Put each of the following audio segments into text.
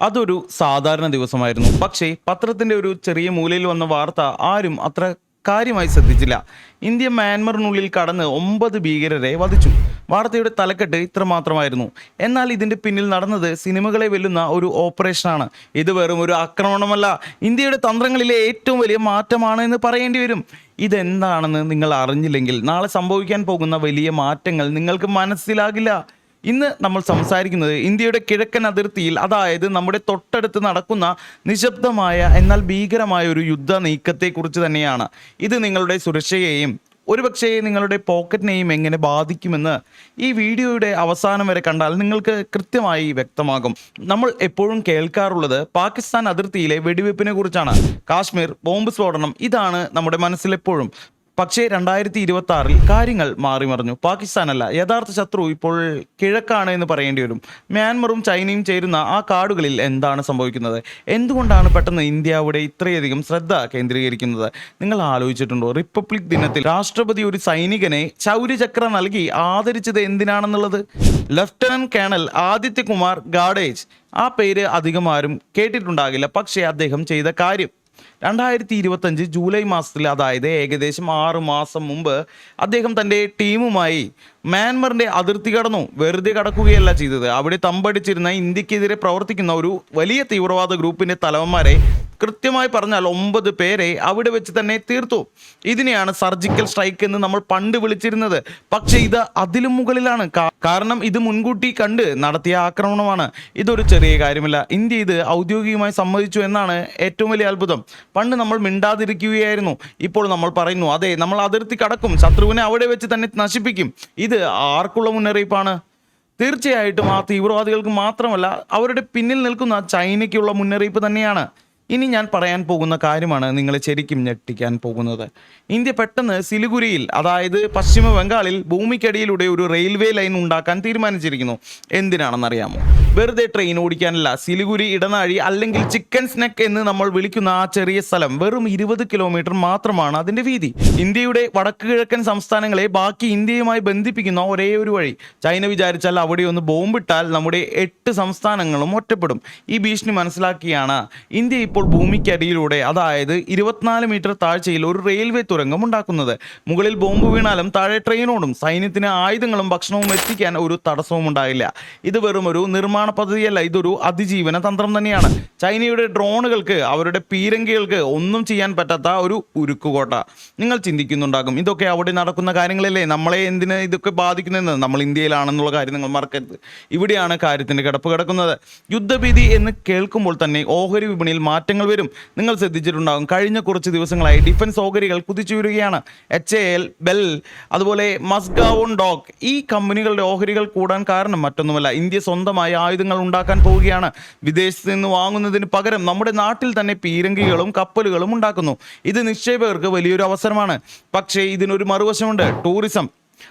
അതൊരു സാധാരണ ദിവസമായിരുന്നു. പക്ഷേ പത്രത്തിന്റെ ഒരു ചെറിയ മൂലയിൽ വന്ന വാർത്ത ആരും അത്ര കാര്യമായി ശ്രദ്ധിച്ചില്ല. ഇന്ത്യ മ്യാൻമറിനുള്ളിൽ കടന്ന് ഒമ്പത് ഭീകരരെ വധിച്ചു. വാർത്തയുടെ തലക്കെട്ട് ഇത്ര മാത്രമായിരുന്നു. എന്നാൽ ഇതിന്റെ പിന്നിൽ നടന്നത് സിനിമകളെ വെല്ലുന്ന ഒരു ഓപ്പറേഷനാണ്. ഇത് വെറും ഒരു ആക്രമണമല്ല. ഇന്ത്യയുടെ തന്ത്രങ്ങളിലെ ഏറ്റവും വലിയ മാറ്റമാണ് എന്ന് പറയേണ്ടി വരും. ഇതെന്താണെന്ന് നിങ്ങൾ അറിഞ്ഞില്ലെങ്കിൽ നാളെ സംഭവിക്കാൻ പോകുന്ന വലിയ മാറ്റങ്ങൾ നിങ്ങൾക്ക് മനസ്സിലാകില്ല. ഇന്ന് നമ്മൾ സംസാരിക്കുന്നത് ഇന്ത്യയുടെ കിഴക്കൻ അതിർത്തിയിൽ അതായത് നമ്മുടെ തൊട്ടടുത്ത് നടക്കുന്ന നിശബ്ദമായ എന്നാൽ ഭീകരമായ ഒരു യുദ്ധ നീക്കത്തെക്കുറിച്ച് തന്നെയാണ്. ഇത് നിങ്ങളുടെ സുരക്ഷയെയും ഒരുപക്ഷേ നിങ്ങളുടെ പോക്കറ്റിനെയും എങ്ങനെ ബാധിക്കുമെന്ന് ഈ വീഡിയോയുടെ അവസാനം വരെ കണ്ടാൽ നിങ്ങൾക്ക് കൃത്യമായി വ്യക്തമാകും. നമ്മൾ എപ്പോഴും കേൾക്കാറുള്ളത് പാകിസ്ഥാൻ അതിർത്തിയിലെ വെടിവെപ്പിനെ കുറിച്ചാണ്. കാശ്മീർ ബോംബ് സ്ഫോടനം ഇതാണ് നമ്മുടെ മനസ്സിൽ എപ്പോഴും പക്ഷേ രണ്ടായിരത്തി ഇരുപത്തി ആറിൽ കാര്യങ്ങൾ മാറിമറിഞ്ഞു. പാകിസ്ഥാനല്ല യഥാർത്ഥ ശത്രു ഇപ്പോൾ കിഴക്കാണ് എന്ന് പറയേണ്ടി വരും. മ്യാൻമറും ചൈനയും ചേരുന്ന ആ കാടുകളിൽ എന്താണ് സംഭവിക്കുന്നത്? എന്തുകൊണ്ടാണ് പെട്ടെന്ന് ഇന്ത്യ അവിടെ ഇത്രയധികം ശ്രദ്ധ കേന്ദ്രീകരിക്കുന്നത്? നിങ്ങൾ ആലോചിച്ചിട്ടുണ്ടോ? റിപ്പബ്ലിക് ദിനത്തിൽ രാഷ്ട്രപതി ഒരു സൈനികനെ ശൗര്യചക്ര നൽകി ആദരിച്ചത് എന്തിനാണെന്നുള്ളത്? Lieutenant colonel ആദിത്യകുമാർ ഗാഡേജ്. ആ പേര് അധികം ആരും കേട്ടിട്ടുണ്ടാകില്ല പക്ഷേ അദ്ദേഹം ചെയ്ത കാര്യം രണ്ടായിരത്തി ഇരുപത്തഞ്ച് ജൂലൈ മാസത്തിൽ അതായത് ഏകദേശം ആറ് മാസം മുമ്പ് അദ്ദേഹം തന്റെ ടീമുമായി മ്യാൻമറിന്റെ അതിർത്തി കടന്നു. വെറുതെ കടക്കുകയല്ല ചെയ്തത്. അവിടെ തമ്പടിച്ചിരുന്ന ഇന്ത്യക്കെതിരെ പ്രവർത്തിക്കുന്ന ഒരു വലിയ തീവ്രവാദ ഗ്രൂപ്പിന്റെ തലവന്മാരെ കൃത്യമായി പറഞ്ഞാൽ ഒമ്പത് പേരെ അവിടെ വെച്ച് തന്നെ തീർത്തു. ഇതിനെയാണ് സർജിക്കൽ സ്ട്രൈക്ക് എന്ന് നമ്മൾ പണ്ട് വിളിച്ചിരുന്നത്. പക്ഷേ ഇത് അതിലും മുകളിലാണ്. കാരണം ഇത് മുൻകൂട്ടി കണ്ട് നടത്തിയ ആക്രമണമാണ്. ഇതൊരു ചെറിയ കാര്യമല്ല. ഇന്ത്യ ഇത് ഔദ്യോഗികമായി സമ്മതിച്ചു എന്നാണ് ഏറ്റവും വലിയ അത്ഭുതം. പണ്ട് നമ്മൾ മിണ്ടാതിരിക്കുകയായിരുന്നു. ഇപ്പോൾ നമ്മൾ പറയുന്നു അതെ നമ്മൾ അതിർത്തി കടക്കും. ശത്രുവിനെ അവിടെ വെച്ച് തന്നെ നശിപ്പിക്കും. ഇത് ആർക്കുള്ള മുന്നറിയിപ്പാണ്? തീർച്ചയായിട്ടും ആ തീവ്രവാദികൾക്ക് മാത്രമല്ല അവരുടെ പിന്നിൽ നിൽക്കുന്ന ചൈനയ്ക്കുള്ള മുന്നറിയിപ്പ് തന്നെയാണ്. ഇനി ഞാൻ പറയാൻ പോകുന്ന കാര്യമാണ് നിങ്ങളെ ശരിക്കും ഞെട്ടിക്കാൻ പോകുന്നത്. ഇന്ത്യ പെട്ടെന്ന് സിലിഗുരിയിൽ അതായത് പശ്ചിമ ബംഗാളിൽ ഭൂമിക്കടിയിലൂടെ ഒരു റെയിൽവേ ലൈൻ ഉണ്ടാക്കാൻ തീരുമാനിച്ചിരിക്കുന്നു. എന്തിനാണെന്നറിയാമോ? വെറുതെ ട്രെയിൻ ഓടിക്കാനല്ല സിലിഗുരി ഇടനാഴി അല്ലെങ്കിൽ ചിക്കൻ സ്നെക്ക് എന്ന് നമ്മൾ വിളിക്കുന്ന ആ ചെറിയ സ്ഥലം വെറും ഇരുപത് കിലോമീറ്റർ മാത്രമാണ് അതിന്റെ വീതി. ഇന്ത്യയുടെ വടക്ക് കിഴക്കൻ സംസ്ഥാനങ്ങളെ ബാക്കി ഇന്ത്യയുമായി ബന്ധിപ്പിക്കുന്ന ഒരേ ഒരു വഴി. ചൈന വിചാരിച്ചാൽ അവിടെ ഒന്ന് ബോംബിട്ടാൽ നമ്മുടെ എട്ട് സംസ്ഥാനങ്ങളും ഒറ്റപ്പെടും. ഈ ഭീഷണി മനസ്സിലാക്കിയാണ് ഇന്ത്യ ഇപ്പോൾ ഭൂമിക്കടിയിലൂടെ അതായത് ഇരുപത്തിനാല് മീറ്റർ താഴ്ചയിൽ ഒരു റെയിൽവേ തുരങ്കം ഉണ്ടാക്കുന്നത്. മുകളിൽ ബോംബ് വീണാലും താഴെ ട്രെയിനോടും സൈന്യത്തിന് ആയുധങ്ങളും ഭക്ഷണവും എത്തിക്കാൻ ഒരു തടസ്സവും ഉണ്ടായില്ല. ഇത് വെറും ഒരു നിർമ്മാണ പദ്ധതിയല്ല ഇതൊരു അതിജീവന തന്ത്രം തന്നെയാണ്. ചൈനയുടെ ഡ്രോണുകൾക്ക് അവരുടെ പീരങ്കികൾക്ക് ഒന്നും ചെയ്യാൻ പറ്റാത്ത ഒരു ഉരുക്കുകോട്ട. നിങ്ങൾ ചിന്തിക്കുന്നുണ്ടാകും ഇതൊക്കെ അവിടെ നടക്കുന്ന കാര്യങ്ങളല്ലേ? നമ്മളെ എന്തിന് ഇതൊക്കെ ബാധിക്കുന്നതെന്ന്? നമ്മൾ ഇന്ത്യയിലാണെന്നുള്ള കാര്യം നിങ്ങൾ മറക്കരുത്. ഇവിടെയാണ് കാര്യത്തിന്റെ കിടപ്പ് കിടക്കുന്നത്. യുദ്ധഭീതി എന്ന് കേൾക്കുമ്പോൾ തന്നെ ഓഹരി വിപണിയിൽ മാറ്റങ്ങൾ വരും. നിങ്ങൾ ശ്രദ്ധിച്ചിട്ടുണ്ടാകും. കഴിഞ്ഞ കുറച്ച് ദിവസങ്ങളായി ഡിഫൻസ് ഓഹരികൾ കുതിച്ചു വരികയാണ് എച്ച് എ എൽ ബെൽ അതുപോലെ മസ്ഗാവോൺ ഡോക്ക് ഈ കമ്പനികളുടെ ഓഹരികൾ കൂടാൻ കാരണം മറ്റൊന്നുമല്ല. ഇന്ത്യ സ്വന്തമായി ആയുധങ്ങൾ ഉണ്ടാക്കാൻ പോവുകയാണ്. വിദേശത്ത് നിന്ന് വാങ്ങുന്നതിന് പകരം നമ്മുടെ നാട്ടിൽ തന്നെ പീരങ്കികളും കപ്പലുകളും ഉണ്ടാക്കുന്നു. ഇത് നിക്ഷേപകർക്ക് വലിയൊരു അവസരമാണ്. പക്ഷേ ഇതിനൊരു മറുവശമുണ്ട്. ടൂറിസം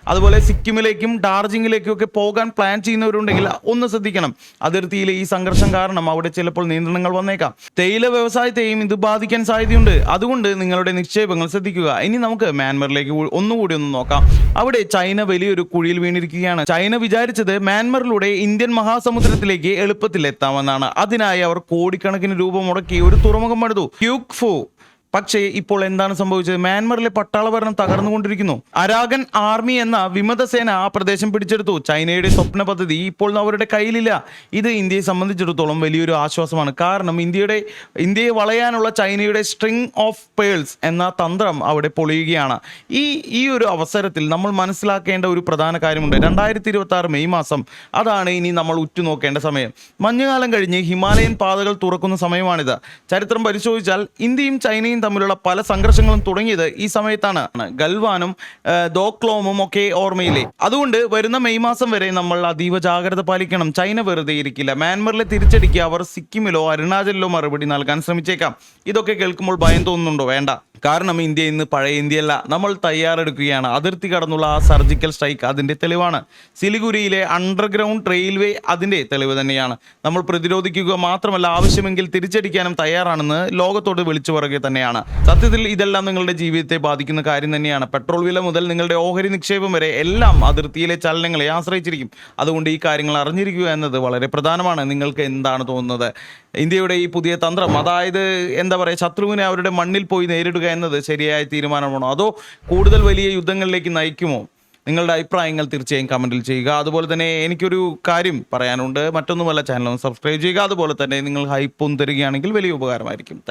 അതുപോലെ സിക്കിമിലേക്കും ഡാർജിലിംഗിലേക്കും ഒക്കെ പോകാൻ പ്ലാൻ ചെയ്യുന്നവരുണ്ടെങ്കിൽ ഒന്ന് ശ്രദ്ധിക്കണം. അതിർത്തിയിലെ ഈ സംഘർഷം കാരണം അവിടെ ചിലപ്പോൾ നിയന്ത്രണങ്ങൾ വന്നേക്കാം. തേയില വ്യവസായത്തെയും ഇത് ബാധിക്കാൻ സാധ്യതയുണ്ട്. അതുകൊണ്ട് നിങ്ങളുടെ നിക്ഷേപങ്ങൾ ശ്രദ്ധിക്കുക. ഇനി നമുക്ക് മ്യാൻമറിലേക്ക് ഒന്നുകൂടി ഒന്ന് നോക്കാം. അവിടെ ചൈന വലിയൊരു കുഴിയിൽ വീണിരിക്കുകയാണ്. ചൈന വിചാരിച്ചത് മ്യാൻമറിലൂടെ ഇന്ത്യൻ മഹാസമുദ്രത്തിലേക്ക് എളുപ്പത്തിൽ എത്താമെന്നാണ്. അതിനായി അവർ കോടിക്കണക്കിന് രൂപ മുടക്കി ഒരു തുറമുഖം പണിതു. ക്യൂക് ഫു പക്ഷേ ഇപ്പോൾ എന്താണ് സംഭവിച്ചത്? മ്യാൻമറിലെ പട്ടാള ഭരണം തകർന്നുകൊണ്ടിരിക്കുന്നു. അരാഗൻ ആർമി എന്ന വിമതസേന ആ പ്രദേശം പിടിച്ചെടുത്തു. ചൈനയുടെ സ്വപ്ന പദ്ധതി ഇപ്പോൾ അവരുടെ കയ്യിലില്ല. ഇത് ഇന്ത്യയെ സംബന്ധിച്ചിടത്തോളം വലിയൊരു ആശ്വാസമാണ്. കാരണം ഇന്ത്യയുടെ ഇന്ത്യയെ വളയാനുള്ള ചൈനയുടെ സ്ട്രിങ് ഓഫ് പേൾസ് എന്ന തന്ത്രം അവിടെ പൊളിയുകയാണ്. ഈ ഈ ഒരു അവസരത്തിൽ നമ്മൾ മനസ്സിലാക്കേണ്ട ഒരു പ്രധാന കാര്യമുണ്ട്. രണ്ടായിരത്തി ഇരുപത്തി ആറ് മെയ് മാസം അതാണ് ഇനി നമ്മൾ ഉറ്റുനോക്കേണ്ട സമയം. മഞ്ഞുകാലം കഴിഞ്ഞ് ഹിമാലയൻ പാതകൾ തുറക്കുന്ന സമയമാണിത്. ചരിത്രം പരിശോധിച്ചാൽ ഇന്ത്യയും ചൈനയും തമ്മിലുള്ള പല സംഘർഷങ്ങളും തുടങ്ങിയത് ഈ സമയത്താണ്. ഗൽവാനും ദോക്ലോമും ഒക്കെ ഓർമ്മയില്ലേ? അതുകൊണ്ട് വരുന്ന മെയ് മാസം വരെ നമ്മൾ അതീവ ജാഗ്രത പാലിക്കണം. ചൈന വെറുതെ ഇരിക്കില്ല. മ്യാൻമറിലെ തിരിച്ചടിക്ക് അവർ സിക്കിമിലോ അരുണാചലിലോ മറുപടി നൽകാൻ ശ്രമിച്ചേക്കാം. ഇതൊക്കെ കേൾക്കുമ്പോൾ ഭയം തോന്നുന്നുണ്ടോ? വേണ്ട. കാരണം ഇന്ത്യ ഇന്ന് പഴയ ഇന്ത്യയല്ല. നമ്മൾ തയ്യാറെടുക്കുകയാണ്. അതിർത്തി കടന്നുള്ള ആ സർജിക്കൽ സ്ട്രൈക്ക് അതിന്റെ തെളിവാണ്. സിലിഗുരിയിലെ അണ്ടർഗ്രൗണ്ട് റെയിൽവേ അതിന്റെ തെളിവ് തന്നെയാണ്. നമ്മൾ പ്രതിരോധിക്കുക മാത്രമല്ല ആവശ്യമെങ്കിൽ തിരിച്ചടിക്കാനും തയ്യാറാണെന്ന് ലോകത്തോട് വിളിച്ചു പറയുക തന്നെയാണ്. സത്യത്തിൽ ഇതെല്ലാം നിങ്ങളുടെ ജീവിതത്തെ ബാധിക്കുന്ന കാര്യം തന്നെയാണ്. പെട്രോൾ വില മുതൽ നിങ്ങളുടെ ഓഹരി നിക്ഷേപം വരെ എല്ലാം അതിർത്തിയിലെ ചലനങ്ങളെ ആശ്രയിച്ചിരിക്കും. അതുകൊണ്ട് ഈ കാര്യങ്ങൾ അറിഞ്ഞിരിക്കുക എന്നത് വളരെ പ്രധാനമാണ്. നിങ്ങൾക്ക് എന്താണ് തോന്നുന്നത്? ഇന്ത്യയുടെ ഈ പുതിയ തന്ത്രം അതായത് എന്താ പറയുക ശത്രുവിനെ അവരുടെ മണ്ണിൽ പോയി നേരിടുക എന്നത് ശരിയായ തീരുമാനമാണോ? അതോ കൂടുതൽ വലിയ യുദ്ധങ്ങളിലേക്ക് നയിക്കുമോ? നിങ്ങളുടെ അഭിപ്രായങ്ങൾ തീർച്ചയായും കമന്റിൽ ചെയ്യുക. അതുപോലെ തന്നെ എനിക്കൊരു കാര്യം പറയാനുണ്ട്. മറ്റൊന്നുമല്ല ചാനൽ സബ്സ്ക്രൈബ് ചെയ്യുക. അതുപോലെ തന്നെ നിങ്ങൾ ഹൈപ്പും തരികയാണെങ്കിൽ വലിയ ഉപകാരമായിരിക്കും.